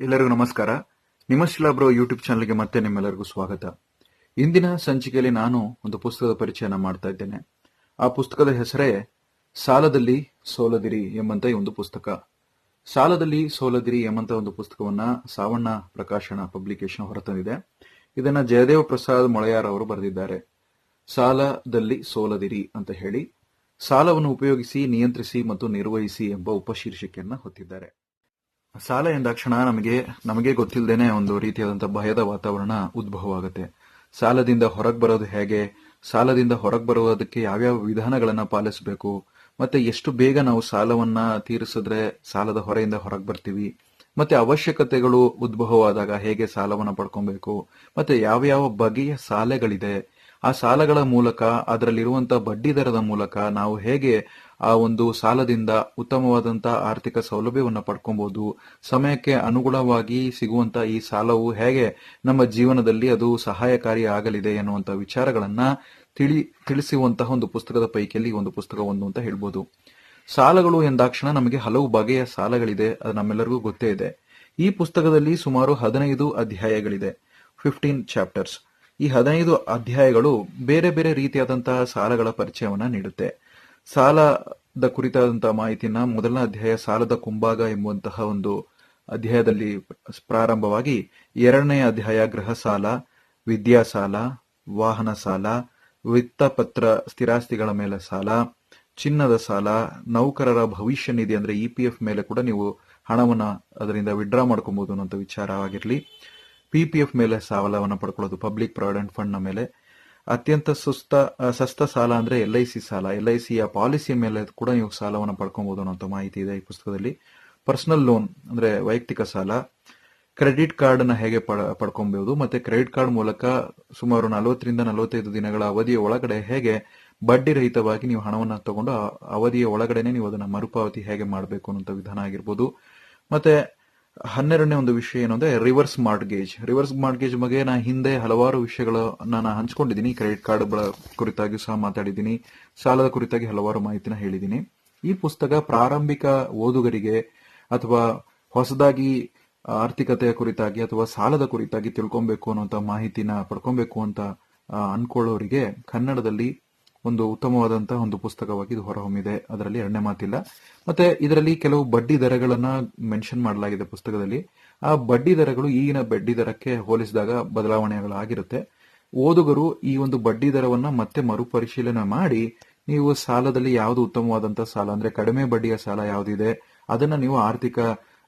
ಎಲ್ಲರಿಗೂ ನಮಸ್ಕಾರ. ನಿಮ್ಮ ಶಿಲಾಬ್ರೋ ಯೂಟ್ಯೂಬ್ ಚಾನಲ್ಗೆ ಮತ್ತೆ ನಿಮ್ಮೆಲ್ಲರಿಗೂ ಸ್ವಾಗತ. ಇಂದಿನ ಸಂಚಿಕೆಯಲ್ಲಿ ನಾನು ಒಂದು ಪುಸ್ತಕದ ಪರಿಚಯನ ಮಾಡ್ತಾ ಇದ್ದೇನೆ. ಆ ಪುಸ್ತಕದ ಹೆಸರೇ ಸಾಲದಲ್ಲಿ ಸೋಲದಿರಿ ಎಂಬಂತ ಈ ಒಂದು ಪುಸ್ತಕ. ಸಾಲದಲ್ಲಿ ಸೋಲದಿರಿ ಎಂಬಂತ ಒಂದು ಪುಸ್ತಕವನ್ನ ಸಾವಣ್ಣ ಪ್ರಕಾಶನ ಪಬ್ಲಿಕೇಶನ್ ಹೊರತಂದಿದೆ. ಇದನ್ನ ಜಯದೇವ ಪ್ರಸಾದ್ ಮೊಳೆಯಾರ್ ಅವರು ಬರೆದಿದ್ದಾರೆ. ಸಾಲದಲ್ಲಿ ಸೋಲದಿರಿ ಅಂತ ಹೇಳಿ, ಸಾಲವನ್ನು ಉಪಯೋಗಿಸಿ, ನಿಯಂತ್ರಿಸಿ ಮತ್ತು ನಿರ್ವಹಿಸಿ ಎಂಬ ಉಪಶೀರ್ಷಿಕೆಯನ್ನ ಹೊತ್ತಿದ್ದಾರೆ. ಸಾಲ ಎಂದಾಕ್ಷಣ ನಮಗೆ ನಮಗೆ ಗೊತ್ತಿಲ್ಲದೇನೆ ಒಂದು ರೀತಿಯಾದಂತಹ ಭಯದ ವಾತಾವರಣ ಉದ್ಭವ ಆಗುತ್ತೆ ಸಾಲದಿಂದ ಹೊರಗೆ ಬರೋದು ಹೇಗೆ? ಸಾಲದಿಂದ ಹೊರಗೆ ಬರುವುದಕ್ಕೆ ಯಾವ್ಯಾವ ವಿಧಾನಗಳನ್ನ ಪಾಲಿಸಬೇಕು? ಮತ್ತೆ ಎಷ್ಟು ಬೇಗ ನಾವು ಸಾಲವನ್ನ ತೀರಿಸಿದ್ರೆ ಸಾಲದ ಹೊರೆಯಿಂದ ಹೊರಗೆ ಬರ್ತೀವಿ? ಮತ್ತೆ ಅವಶ್ಯಕತೆಗಳು ಉದ್ಭವವಾದಾಗ ಹೇಗೆ ಸಾಲವನ್ನ ಪಡ್ಕೊಬೇಕು? ಮತ್ತೆ ಯಾವ ಯಾವ ಬಗೆಯ ಸಾಲಗಳಿದೆ? ಆ ಸಾಲಗಳ ಮೂಲಕ ಅದರಲ್ಲಿರುವಂತಹ ಬಡ್ಡಿ ದರದ ಮೂಲಕ ನಾವು ಹೇಗೆ ಆ ಒಂದು ಸಾಲದಿಂದ ಉತ್ತಮವಾದಂತಹ ಆರ್ಥಿಕ ಸೌಲಭ್ಯವನ್ನು ಪಡ್ಕೊಬಹುದು ಸಮಯಕ್ಕೆ ಅನುಗುಣವಾಗಿ ಸಿಗುವಂತಹ ಈ ಸಾಲವು ಹೇಗೆ ನಮ್ಮ ಜೀವನದಲ್ಲಿ ಅದು ಸಹಾಯಕಾರಿ ಆಗಲಿದೆ ಎನ್ನುವಂತಹ ವಿಚಾರಗಳನ್ನ ತಿಳಿ, ತಿಳಿಸುವಂತಹ ಒಂದು ಪುಸ್ತಕದ ಪೈಕಿಯಲ್ಲಿ ಒಂದು ಪುಸ್ತಕ ಒಂದು ಅಂತ ಹೇಳ್ಬೋದು. ಸಾಲಗಳು ಎಂದಾಕ್ಷಣ ನಮಗೆ ಹಲವು ಬಗೆಯ ಸಾಲಗಳಿದೆ, ಅದು ನಮ್ಮೆಲ್ಲರಿಗೂ ಗೊತ್ತೇ ಇದೆ. ಈ ಪುಸ್ತಕದಲ್ಲಿ ಸುಮಾರು ಹದಿನೈದು ಅಧ್ಯಾಯಗಳಿದೆ ಫಿಫ್ಟೀನ್ ಚಾಪ್ಟರ್ಸ್ ಈ ಹದಿನೈದು ಅಧ್ಯಾಯಗಳು ಬೇರೆ ಬೇರೆ ರೀತಿಯಾದಂತಹ ಸಾಲಗಳ ಪರಿಚಯವನ್ನ ನೀಡುತ್ತೆ. ಸಾಲದ ಕುರಿತಾದಂತಹ ಮಾಹಿತಿನ ಮೊದಲನೇ ಅಧ್ಯಾಯ ಸಾಲದ ಕುಂಭಾಗ ಎಂಬುವಂತಹ ಒಂದು ಅಧ್ಯಾಯದಲ್ಲಿ ಪ್ರಾರಂಭವಾಗಿ ಎರಡನೇ ಅಧ್ಯಾಯ ಗೃಹ ಸಾಲ ವಿದ್ಯಾ ಸಾಲ ವಾಹನ ಸಾಲ, ವಿತ್ತಪತ್ರ ಸ್ಥಿರಾಸ್ತಿಗಳ ಮೇಲೆ ಸಾಲ, ಚಿನ್ನದ ಸಾಲ, ನೌಕರರ ಭವಿಷ್ಯ ನಿಧಿ ಅಂದ್ರೆ ಇ ಪಿ ಎಫ್ ಮೇಲೆ ಕೂಡ ನೀವು ಹಣವನ್ನ ಅದರಿಂದ ವಿಡ್ರಾ ಮಾಡ್ಕೊಬಹುದು ಅನ್ನೋ ವಿಚಾರವಾಗಿರಲಿ. ಪಿ ಪಿ ಮೇಲೆ ಸಾಲವನ್ನು ಪಡ್ಕೊಳ್ಳೋದು ಪಬ್ಲಿಕ್ ಪ್ರಾವಿಡೆಂಟ್ ಫಂಡ್ನ ಮೇಲೆ. ಅತ್ಯಂತ ಸುಸ್ತ ಸಸ್ತ ಸಾಲ ಅಂದ್ರೆ ಎಲ್ ಐ ಸಿ ಸಾಲ. ಎಲ್ ಐ ಸಿಯ ಪಾಲಿಸಿ ಮೇಲೆ ಕೂಡ ನೀವು ಸಾಲವನ್ನು ಪಡ್ಕೊಬಹುದು ಅನ್ನೋ ಮಾಹಿತಿ ಇದೆ ಈ ಪುಸ್ತಕದಲ್ಲಿ. ಪರ್ಸನಲ್ ಲೋನ್ ಅಂದ್ರೆ ವೈಯಕ್ತಿಕ ಸಾಲ. ಕ್ರೆಡಿಟ್ ಕಾರ್ಡ್ನ ಹೇಗೆ ಪಡ- ಪಡ್ಕೊಬಹುದು ಮತ್ತೆ ಕ್ರೆಡಿಟ್ ಕಾರ್ಡ್ ಮೂಲಕ ಸುಮಾರು ನಲವತ್ತರಿಂದ ನಲವತ್ತೈದು ದಿನಗಳ ಅವಧಿಯ ಒಳಗಡೆ ಹೇಗೆ ಬಡ್ಡಿ ರಹಿತವಾಗಿ ನೀವು ಹಣವನ್ನು ತಗೊಂಡು ಅವಧಿಯ ಒಳಗಡೆನೆ ನೀವು ಅದನ್ನ ಮರುಪಾವತಿ ಹೇಗೆ ಮಾಡಬೇಕು ಅನ್ನೋ ವಿಧಾನ ಆಗಿರ್ಬೋದು. ಮತ್ತೆ ಹನ್ನೆರಡನೇ ಒಂದು ವಿಷಯ ಏನಂದ್ರೆ ರಿವರ್ಸ್ ಮಾರ್ಟ್ಗೇಜ್. ರಿವರ್ಸ್ ಮಾರ್ಟ್ಗೇಜ್ ಬಗ್ಗೆ ನಾ ಹಿಂದೆ ಹಲವಾರು ವಿಷಯಗಳನ್ನ ನಾನು ಹಂಚ್ಕೊಂಡಿದ್ದೀನಿ. ಕ್ರೆಡಿಟ್ ಕಾರ್ಡ್ ಕುರಿತಾಗಿ ಸಹ ಮಾತಾಡಿದ್ದೀನಿ. ಸಾಲದ ಕುರಿತಾಗಿ ಹಲವಾರು ಮಾಹಿತಿನ ಹೇಳಿದ್ದೀನಿ. ಈ ಪುಸ್ತಕ ಪ್ರಾರಂಭಿಕ ಓದುಗರಿಗೆ ಅಥವಾ ಹೊಸದಾಗಿ ಆರ್ಥಿಕತೆಯ ಕುರಿತಾಗಿ ಅಥವಾ ಸಾಲದ ಕುರಿತಾಗಿ ತಿಳ್ಕೊಬೇಕು ಅನ್ನುವಂತ ಮಾಹಿತಿನ ಪಡ್ಕೊಬೇಕು ಅಂತ ಅನ್ಕೊಳ್ಳೋರಿಗೆ ಕನ್ನಡದಲ್ಲಿ ಒಂದು ಉತ್ತಮವಾದಂತಹ ಒಂದು ಪುಸ್ತಕವಾಗಿ ಇದು ಹೊರಹೊಮ್ಮಿದೆ. ಅದರಲ್ಲಿ ಎರಡನೇ ಮಾತಿಲ್ಲ. ಮತ್ತೆ ಇದರಲ್ಲಿ ಕೆಲವು ಬಡ್ಡಿ ದರಗಳನ್ನ ಮೆನ್ಷನ್ ಮಾಡಲಾಗಿದೆ ಪುಸ್ತಕದಲ್ಲಿ. ಆ ಬಡ್ಡಿ ದರಗಳು ಈಗಿನ ಬಡ್ಡಿ ದರಕ್ಕೆ ಹೋಲಿಸಿದಾಗ ಬದಲಾವಣೆಗಳಾಗಿರುತ್ತೆ. ಓದುಗರು ಈ ಒಂದು ಬಡ್ಡಿ ದರವನ್ನ ಮತ್ತೆ ಮರುಪರಿಶೀಲನೆ ಮಾಡಿ ನೀವು ಸಾಲದಲ್ಲಿ ಯಾವುದು ಉತ್ತಮವಾದಂತಹ ಸಾಲ, ಅಂದ್ರೆ ಕಡಿಮೆ ಬಡ್ಡಿಯ ಸಾಲ ಯಾವುದಿದೆ, ಅದನ್ನ ನೀವು ಆರ್ಥಿಕ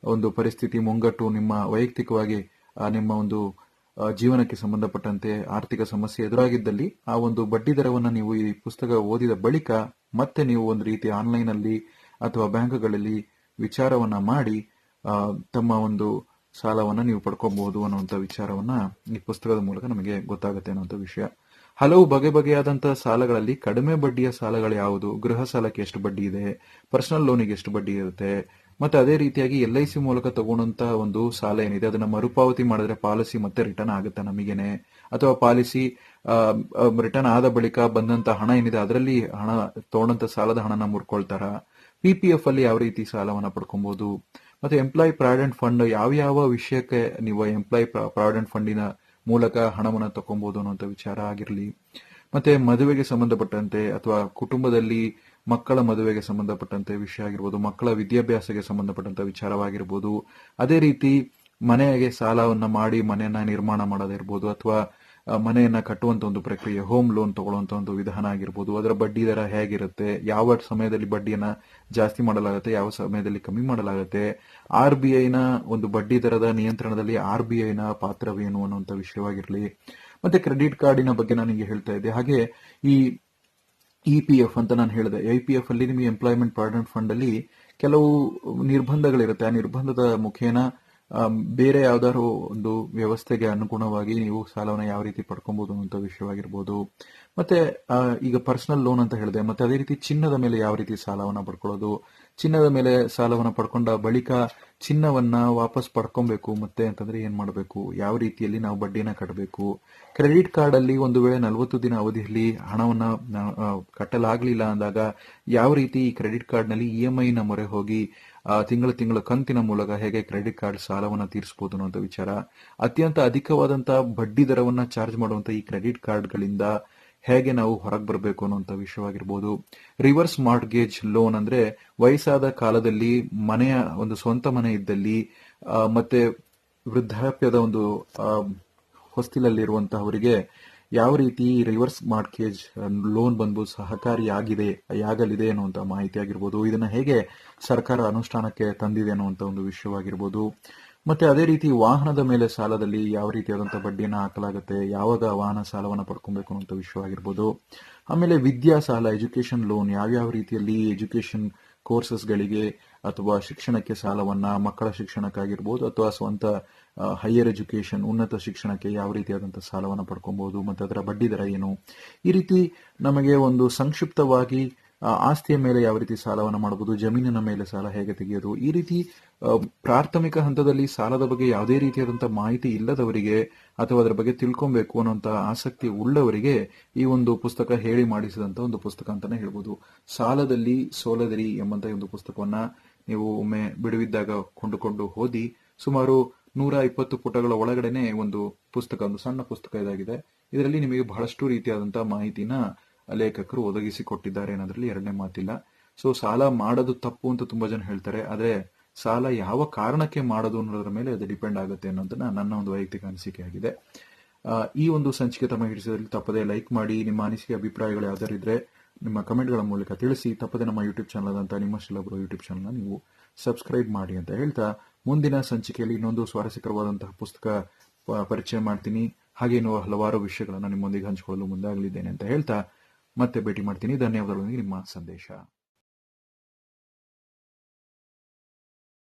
ಒಂದು ಪರಿಸ್ಥಿತಿ, ಮುಂಗಟ್ಟು, ನಿಮ್ಮ ವೈಯಕ್ತಿಕವಾಗಿ ನಿಮ್ಮ ಒಂದು ಜೀವನಕ್ಕೆ ಸಂಬಂಧಪಟ್ಟಂತೆ ಆರ್ಥಿಕ ಸಮಸ್ಯೆ ಎದುರಾಗಿದ್ದಲ್ಲಿ ಆ ಒಂದು ಬಡ್ಡಿ ದರವನ್ನು ನೀವು ಈ ಪುಸ್ತಕ ಓದಿದ ಬಳಿಕ ಮತ್ತೆ ನೀವು ಒಂದು ರೀತಿ ಆನ್ಲೈನ್ ಅಲ್ಲಿ ಅಥವಾ ಬ್ಯಾಂಕ್ಗಳಲ್ಲಿ ವಿಚಾರವನ್ನ ಮಾಡಿ ತಮ್ಮ ಒಂದು ಸಾಲವನ್ನ ನೀವು ಪಡ್ಕೊಬಹುದು ಅನ್ನುವಂಥ ವಿಚಾರವನ್ನ ಈ ಪುಸ್ತಕದ ಮೂಲಕ ನಮಗೆ ಗೊತ್ತಾಗುತ್ತೆ ಅನ್ನುವಂಥ ವಿಷಯ. ಹಲವು ಬಗೆ ಬಗೆಯಾದಂತಹ ಸಾಲಗಳಲ್ಲಿ ಕಡಿಮೆ ಬಡ್ಡಿಯ ಸಾಲಗಳು ಯಾವುದು? ಗೃಹ ಸಾಲಕ್ಕೆ ಎಷ್ಟು ಬಡ್ಡಿ ಇದೆ? ಪರ್ಸನಲ್ ಲೋನಿಗೆ ಎಷ್ಟು ಬಡ್ಡಿ ಇರುತ್ತೆ? ಮತ್ತೆ ಅದೇ ರೀತಿಯಾಗಿ ಎಲ್ ಐ ಸಿ ಮೂಲಕ ತಗೊಂಡಂತ ಒಂದು ಸಾಲ ಏನಿದೆ, ಅದನ್ನ ಮರುಪಾವತಿ ಮಾಡಿದ್ರೆ ಪಾಲಿಸಿ ಮತ್ತೆ ರಿಟರ್ನ್ ಆಗುತ್ತಾ ನಮಗೇನೆ? ಅಥವಾ ಪಾಲಿಸಿ ರಿಟರ್ನ್ ಆದ ಬಳಿಕ ಬಂದಂತ ಹಣ ಏನಿದೆ, ಅದರಲ್ಲಿ ಹಣ, ತಗೊಂಡಂತ ಸಾಲದ ಹಣನ ಮುರ್ಕೊಳ್ತಾರ? ಪಿ ಪಿ ಎಫ್ ಅಲ್ಲಿ ಯಾವ ರೀತಿ ಸಾಲವನ್ನ ಪಡ್ಕೊಬಹುದು ಮತ್ತೆ ಎಂಪ್ಲಾಯ್ ಪ್ರಾವಿಡೆಂಟ್ ಫಂಡ್ ಯಾವ ಯಾವ ವಿಷಯಕ್ಕೆ ನೀವು ಎಂಪ್ಲಾಯ್ ಪ್ರಾವಿಡೆಂಟ್ ಫಂಡಿನ ಮೂಲಕ ಹಣವನ್ನ ತಗೊಬಹುದು ಅನ್ನುವಂಥ ವಿಚಾರ ಆಗಿರಲಿ. ಮತ್ತೆ ಮದುವೆಗೆ ಸಂಬಂಧಪಟ್ಟಂತೆ ಅಥವಾ ಕುಟುಂಬದಲ್ಲಿ ಮಕ್ಕಳ ಮದುವೆಗೆ ಸಂಬಂಧಪಟ್ಟಂತೆ ವಿಷಯ ಆಗಿರ್ಬೋದು, ಮಕ್ಕಳ ವಿದ್ಯಾಭ್ಯಾಸಕ್ಕೆ ಸಂಬಂಧಪಟ್ಟಂತ ವಿಚಾರವಾಗಿರ್ಬೋದು. ಅದೇ ರೀತಿ ಮನೆಗೆ ಸಾಲವನ್ನ ಮಾಡಿ ಮನೆಯನ್ನ ನಿರ್ಮಾಣ ಮಾಡೋದಿರ್ಬೋದು ಅಥವಾ ಮನೆಯನ್ನ ಕಟ್ಟುವಂತ ಒಂದು ಪ್ರಕ್ರಿಯೆ, ಹೋಮ್ ಲೋನ್ ತಗೊಳ್ಳುವಂತ ಒಂದು ವಿಧಾನ ಆಗಿರ್ಬೋದು. ಅದರ ಬಡ್ಡಿ ದರ ಹೇಗಿರುತ್ತೆ, ಯಾವ ಸಮಯದಲ್ಲಿ ಬಡ್ಡಿಯನ್ನ ಜಾಸ್ತಿ ಮಾಡಲಾಗುತ್ತೆ, ಯಾವ ಸಮಯದಲ್ಲಿ ಕಮ್ಮಿ ಮಾಡಲಾಗುತ್ತೆ. ಆರ್ ಬಿ ಐನ ಒಂದು ಬಡ್ಡಿ ದರದ ನಿಯಂತ್ರಣದಲ್ಲಿ ಆರ್ ಬಿ ಐನ ಪಾತ್ರವೇನು ಅನ್ನುವಂತ ವಿಷಯವಾಗಿರಲಿ. ಮತ್ತೆ ಕ್ರೆಡಿಟ್ ಕಾರ್ಡಿನ ಬಗ್ಗೆ ನಾನು ನಿಮಗೆ ಹೇಳ್ತಾ ಇದ್ದೆ. ಹಾಗೆ ಈ ಇ ಪಿ ಎಫ್ ಅಂತ ನಾನು ಹೇಳಿದೆ. ಐ ಪಿ ಎಫ್ ಅಲ್ಲಿ ನಿಮಗೆ ಎಂಪ್ಲಾಯ್ಮೆಂಟ್ ಪ್ರಾವಿಡೆಂಟ್ ಫಂಡ್ ಅಲ್ಲಿ ಕೆಲವು ನಿರ್ಬಂಧಗಳಿರುತ್ತೆ. ಆ ನಿರ್ಬಂಧದ ಮುಖೇನ ಬೇರೆ ಯಾವ್ದಾದ್ರು ಒಂದು ವ್ಯವಸ್ಥೆಗೆ ಅನುಗುಣವಾಗಿ ನೀವು ಸಾಲವನ್ನು ಯಾವ ರೀತಿ ಪಡ್ಕೊಬಹುದು ಅಂತ ವಿಷಯವಾಗಿರ್ಬೋದು. ಮತ್ತೆ ಈಗ ಪರ್ಸನಲ್ ಲೋನ್ ಅಂತ ಹೇಳಿದೆ ಮತ್ತೆ ಅದೇ ರೀತಿ ಚಿನ್ನದ ಮೇಲೆ ಯಾವ ರೀತಿ ಸಾಲವನ್ನ ಪಡ್ಕೊಳ್ಳೋದು, ಚಿನ್ನದ ಮೇಲೆ ಸಾಲವನ್ನ ಪಡ್ಕೊಂಡ ಬಳಿಕ ಚಿನ್ನವನ್ನ ವಾಪಸ್ ಪಡ್ಕೊಬೇಕು ಮತ್ತೆ ಅಂತಂದ್ರೆ ಏನ್ ಮಾಡಬೇಕು? ಯಾವ ರೀತಿಯಲ್ಲಿ ನಾವು ಬಡ್ಡಿನ ಕಟ್ಟಬೇಕು ಕ್ರೆಡಿಟ್ ಕಾರ್ಡ್ ಅಲ್ಲಿ ಒಂದು ವೇಳೆ ನಲವತ್ತು ದಿನ ಅವಧಿಯಲ್ಲಿ ಹಣವನ್ನ ಕಟ್ಟಲಾಗ್ಲಿಲ್ಲ ಅಂದಾಗ ಯಾವ ರೀತಿ ಈ ಕ್ರೆಡಿಟ್ ಕಾರ್ಡ್ನಲ್ಲಿ ಇ ಎಂ ಐ ನ ಮೊರೆ ಹೋಗಿ ತಿಂಗಳ ತಿಂಗಳ ಕಂತಿನ ಮೂಲಕ ಹೇಗೆ ಕ್ರೆಡಿಟ್ ಕಾರ್ಡ್ ಸಾಲವನ್ನ ತೀರಿಸಬಹುದು ಅನ್ನುವಂಥ ವಿಚಾರ. ಅತ್ಯಂತ ಅಧಿಕವಾದಂತಹ ಬಡ್ಡಿ ದರವನ್ನ ಚಾರ್ಜ್ ಮಾಡುವಂತ ಈ ಕ್ರೆಡಿಟ್ ಕಾರ್ಡ್ಗಳಿಂದ ಹೇಗೆ ನಾವು ಹೊರಗೆ ಬರಬೇಕು ಅನ್ನುವಂತ ವಿಷಯವಾಗಿರ್ಬೋದು. ರಿವರ್ಸ್ ಮಾರ್ಟ್ಗೇಜ್ ಲೋನ್ ಅಂದ್ರೆ ವಯಸ್ಸಾದ ಕಾಲದಲ್ಲಿ ಮನೆಯ ಒಂದು ಸ್ವಂತ ಮನೆ ಇದ್ದಲ್ಲಿ ಮತ್ತೆ ವೃದ್ಧಾಪ್ಯದ ಒಂದು ಹೊಸ್ತಿಲಲ್ಲಿರುವಂತಹವರಿಗೆ ಯಾವ ರೀತಿ ರಿವರ್ಸ್ ಮಾರ್ಕೇಜ್ ಲೋನ್ ಬಂದು ಸಹಕಾರಿಯಾಗಿದೆ, ಆಗಲಿದೆ ಅನ್ನುವಂಥ ಮಾಹಿತಿ ಆಗಿರ್ಬೋದು, ಇದನ್ನ ಹೇಗೆ ಸರ್ಕಾರ ಅನುಷ್ಠಾನಕ್ಕೆ ತಂದಿದೆ ಅನ್ನುವಂಥ ಒಂದು ವಿಷಯವಾಗಿರ್ಬೋದು, ಮತ್ತೆ ಅದೇ ರೀತಿ ವಾಹನದ ಮೇಲೆ ಸಾಲದಲ್ಲಿ ಯಾವ ರೀತಿಯಾದಂಥ ಬಡ್ಡಿಯನ್ನು ಹಾಕಲಾಗುತ್ತೆ, ಯಾವಾಗ ವಾಹನ ಸಾಲವನ್ನು ಪಡ್ಕೊಬೇಕು ಅನ್ನುವಂಥ ವಿಷಯವಾಗಿರ್ಬೋದು, ಆಮೇಲೆ ವಿದ್ಯಾ ಸಾಲ ಎಜುಕೇಶನ್ ಲೋನ್ ಯಾವ್ಯಾವ ರೀತಿಯಲ್ಲಿ ಎಜುಕೇಶನ್ ಕೋರ್ಸಸ್ಗಳಿಗೆ ಅಥವಾ ಶಿಕ್ಷಣಕ್ಕೆ ಸಾಲವನ್ನ ಮಕ್ಕಳ ಶಿಕ್ಷಣಕ್ಕಾಗಿರ್ಬೋದು ಅಥವಾ ಸ್ವಂತ ಹೈಯರ್ ಎಜುಕೇಶನ್ ಉನ್ನತ ಶಿಕ್ಷಣಕ್ಕೆ ಯಾವ ರೀತಿಯಾದಂತಹ ಸಾಲವನ್ನು ಪಡ್ಕೊಬಹುದು ಮತ್ತು ಅದರ ಬಡ್ಡಿ ದರ ಏನು? ಈ ರೀತಿ ನಮಗೆ ಒಂದು ಸಂಕ್ಷಿಪ್ತವಾಗಿ ಆಸ್ತಿಯ ಮೇಲೆ ಯಾವ ರೀತಿ ಸಾಲವನ್ನು ಮಾಡಬಹುದು ಜಮೀನಿನ ಮೇಲೆ ಸಾಲ ಹೇಗೆ ತೆಗೆಯೋದು, ಈ ರೀತಿ ಪ್ರಾಥಮಿಕ ಹಂತದಲ್ಲಿ ಸಾಲದ ಬಗ್ಗೆ ಯಾವುದೇ ರೀತಿಯಾದಂತಹ ಮಾಹಿತಿ ಇಲ್ಲದವರಿಗೆ ಅಥವಾ ಅದರ ಬಗ್ಗೆ ತಿಳ್ಕೊಬೇಕು ಅನ್ನೋಂತ ಆಸಕ್ತಿ ಉಳ್ಳವರಿಗೆ ಈ ಒಂದು ಪುಸ್ತಕ ಹೇಳಿ ಮಾಡಿಸಿದಂತ ಒಂದು ಪುಸ್ತಕ ಅಂತಾನೆ ಹೇಳ್ಬೋದು. ಸಾಲದಲ್ಲಿ ಸೋಲದರಿ ಎಂಬಂತ ಒಂದು ಪುಸ್ತಕವನ್ನ ನೀವು ಒಮ್ಮೆ ಬಿಡುವಿದ್ದಾಗ ಕೊಂಡುಕೊಂಡು ಓದಿ ಸುಮಾರು ನೂರ ಇಪ್ಪತ್ತು ಪುಟಗಳ ಒಳಗಡೆನೆ ಒಂದು ಪುಸ್ತಕ, ಒಂದು ಸಣ್ಣ ಪುಸ್ತಕ ಇದಾಗಿದೆ. ಇದರಲ್ಲಿ ನಿಮಗೆ ಬಹಳಷ್ಟು ರೀತಿಯಾದಂತಹ ಮಾಹಿತಿನ ಲೇಖಕರು ಒದಗಿಸಿಕೊಟ್ಟಿದ್ದಾರೆ ಅನ್ನೋದ್ರಲ್ಲಿ ಎರಡನೇ ಮಾತಿಲ್ಲ. ಸೊ ಸಾಲ ಮಾಡೋದು ತಪ್ಪು ಅಂತ ತುಂಬಾ ಜನ ಹೇಳ್ತಾರೆ. ಆದರೆ, ಸಾಲ ಯಾವ ಕಾರಣಕ್ಕೆ ಮಾಡೋದು ಅನ್ನೋದ್ರ ಮೇಲೆ ಅದು ಡಿಪೆಂಡ್ ಆಗುತ್ತೆ ಅನ್ನೋದನ್ನ ನನ್ನ ಒಂದು ವೈಯಕ್ತಿಕ ಅನಿಸಿಕೆ ಆಗಿದೆ. ಈ ಒಂದು ಸಂಚಿಕೆ ತಮ್ಮ ಹಿಡಿಸೋದ್ರಲ್ಲಿ ತಪ್ಪದೆ ಲೈಕ್ ಮಾಡಿ, ನಿಮ್ಮ ಅನಿಸಿಕೆ, ಅಭಿಪ್ರಾಯಗಳು ಯಾವ್ದಾರು ಇದ್ರೆ ನಿಮ್ಮ ಕಮೆಂಟ್ಗಳ ಮೂಲಕ ತಿಳಿಸಿ. ತಪ್ಪದೆ ನಮ್ಮ ಯೂಟ್ಯೂಬ್ ಚಾನಲ್ ಅಂತ ನಿಮ್ಮ ಶಿಲಬ್ರು ಯೂಟ್ಯೂಬ್ ಚಾನಲ್ನ ನೀವು ಸಬ್ಸ್ಕ್ರೈಬ್ ಮಾಡಿ ಅಂತ ಹೇಳ್ತಾ ಮುಂದಿನ ಸಂಚಿಕೆಯಲ್ಲಿ ಇನ್ನೊಂದು ಸ್ವಾರಸ್ಯಕರವಾದಂತಹ ಪುಸ್ತಕ ಪರಿಚಯ ಮಾಡ್ತೀನಿ. ಹಾಗೆ ಇನ್ನೂ ಹಲವಾರು ವಿಷಯಗಳನ್ನು ನಿಮ್ಮೊಂದಿಗೆ ಹಂಚಿಕೊಳ್ಳಲು ಮುಂದಾಗಲಿದ್ದೇನೆ ಅಂತ ಹೇಳ್ತಾ ಮತ್ತೆ ಭೇಟಿ ಮಾಡ್ತೀನಿ. ಧನ್ಯವಾದಗಳೊಂದಿಗೆ ನಿಮ್ಮ ಸಂದೇಶ.